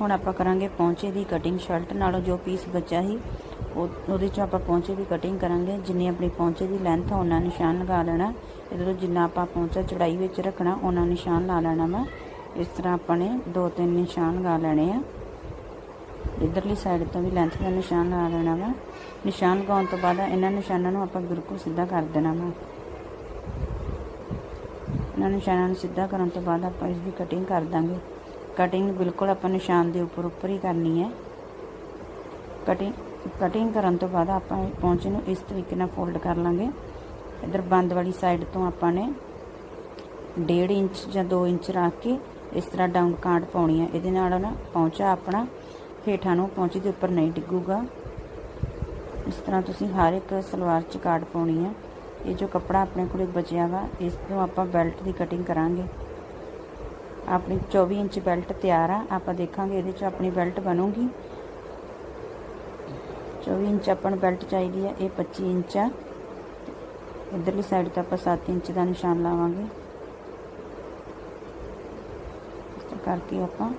ਹੁਣ ਆਪਾਂ ਕਰਾਂਗੇ ਪੌਂਚੇ ਦੀ ਕਟਿੰਗ ਸ਼ਰਟ, ਨਾਲੋਂ ਜੋ ਪੀਸ ਬਚਾ ਸੀ, ਉਹ, ਉਹਦੇ ਚੋਂ ਆਪਾਂ ਪੌਂਚੇ ਦੀ ਕਟਿੰਗ ਕਰਾਂਗੇ। ਜਿੰਨੀ ਆਪਣੀ ਪੌਂਚੇ ਦੀ ਲੈਂਥ ਉਹਨਾਂ ਨਿਸ਼ਾਨ ਲਗਾ ਲੈਣਾ। ਇਧਰੋਂ ਜਿੰਨਾ ਆਪਾਂ ਪੌਂਚਾ ਚੜਾਈ ਵਿੱਚ ਰੱਖਣਾ, ਉਹਨਾਂ ਨਿਸ਼ਾਨ ਲਾ ਲੈਣਾ ਵਾ। ਇਸ ਤਰ੍ਹਾਂ ਆਪਾਂ ਨੇ ਦੋ ਤਿੰਨ ਨਿਸ਼ਾਨ ਲਗਾ ਲੈਣੇ ਆ। ਇਧਰਲੀ ਸਾਈਡ ਤੋਂ ਵੀ ਲੈਂਥ ਦਾ ਨਿਸ਼ਾਨ ਲਾ ਲੈਣਾ ਵਾ। ਨਿਸ਼ਾਨ ਲਗਾਉਣ ਤੋਂ ਬਾਅਦ ਇਹਨਾਂ ਨਿਸ਼ਾਨਾਂ ਨੂੰ ਆਪਾਂ ਬਿਲਕੁਲ ਸਿੱਧਾ ਕਰ ਦੇਣਾ ਵਾ। ਇਹਨਾਂ ਨਿਸ਼ਾਨਾਂ ਨੂੰ ਸਿੱਧਾ ਕਰਨ ਤੋਂ ਬਾਅਦ ਆਪਾਂ ਇਸ ਦੀ ਕਟਿੰਗ ਕਰ ਦਾਂਗੇ। ਕਟਿੰਗ ਬਿਲਕੁਲ ਆਪਾਂ ਨਿਸ਼ਾਨ ਦੇ ਉੱਪਰ ਉੱਪਰ ਹੀ ਕਰਨੀ ਹੈ। ਕਟਿੰਗ ਕਟਿੰਗ ਕਰਨ ਤੋਂ ਬਾਅਦ ਆਪਾਂ ਪੌਂਚੇ ਨੂੰ ਇਸ ਤਰੀਕੇ ਨਾਲ ਫੋਲਡ ਕਰ ਲਾਂਗੇ। ਇਧਰ ਬੰਦ ਵਾਲੀ ਸਾਈਡ ਤੋਂ ਆਪਾਂ ਨੇ 1.5 ਇੰਚ ਜਾਂ 2 ਇੰਚ ਰੱਖ ਕੇ ਇਸ ਤਰ੍ਹਾਂ ਡਾਊਨ ਕਾਂਟ ਪਾਉਣੀ ਹੈ। ਇਹਦੇ ਨਾਲ ਨਾ ਪੌਂਚਾ ਆਪਣਾ ਹੇਠਾਂ ਨੂੰ ਪੌਂਚੇ ਦੇ ਉੱਪਰ ਨਹੀਂ ਡਿੱਗੂਗਾ। ਇਸ ਤਰ੍ਹਾਂ ਤੁਸੀਂ ਹਰ ਇੱਕ ਸਲਵਾਰ 'ਚ ਕਾਟ ਪਾਉਣੀ ਹੈ। ਇਹ ਜੋ ਕੱਪੜਾ ਆਪਣੇ ਕੋਲੇ ਬਚਿਆ ਵਾ, ਇਸ ਤੋਂ ਆਪਾਂ ਬੈਲਟ ਦੀ ਕਟਿੰਗ ਕਰਾਂਗੇ। ਆਪਣੀ 24 ਇੰਚ ਬੈਲਟ ਤਿਆਰ ਆ, ਆਪਾਂ ਦੇਖਾਂਗੇ ਇਹਦੇ 'ਚ ਆਪਣੀ ਬੈਲਟ ਬਣੂਗੀ। 24 ਇੰਚ ਆਪਾਂ ਨੂੰ ਬੈਲਟ ਚਾਹੀਦੀ ਆ, ਇਹ 25 ਇੰਚ ਆ। ਇਧਰਲੀ ਸਾਈਡ ਤੇ ਆਪਾਂ 7 ਇੰਚ ਦਾ ਨਿਸ਼ਾਨ ਲਾਵਾਂਗੇ। ਇਸ ਤਰ੍ਹਾਂ ਕਰਕੇ ਆਪਾਂ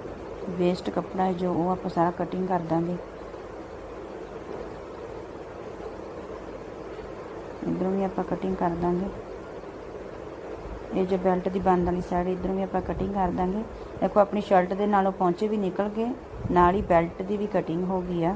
ਵੇਸਟ ਕੱਪੜਾ ਹੈ ਜੋ ਉਹ ਆਪਾਂ ਸਾਰਾ ਕਟਿੰਗ ਕਰ ਦਾਂਗੇ। ਇਧਰੋਂ ਵੀ ਆਪਾਂ ਕਟਿੰਗ ਕਰ ਦਾਂਗੇ। ਇਹ ਜੋ ਬੈਲਟ ਦੀ ਬੰਦ ਵਾਲੀ ਸਾਈਡ ਇਧਰੋਂ ਵੀ ਆਪਾਂ ਕਟਿੰਗ ਕਰ ਦਾਂਗੇ। ਦੇਖੋ, ਆਪਣੀ ਸ਼ਰਟ ਦੇ ਨਾਲੋਂ ਪਹੁੰਚੇ ਵੀ ਨਿਕਲ ਗਏ, ਨਾਲ ਹੀ ਬੈਲਟ ਦੀ ਵੀ ਕਟਿੰਗ ਹੋ ਗਈ ਆ।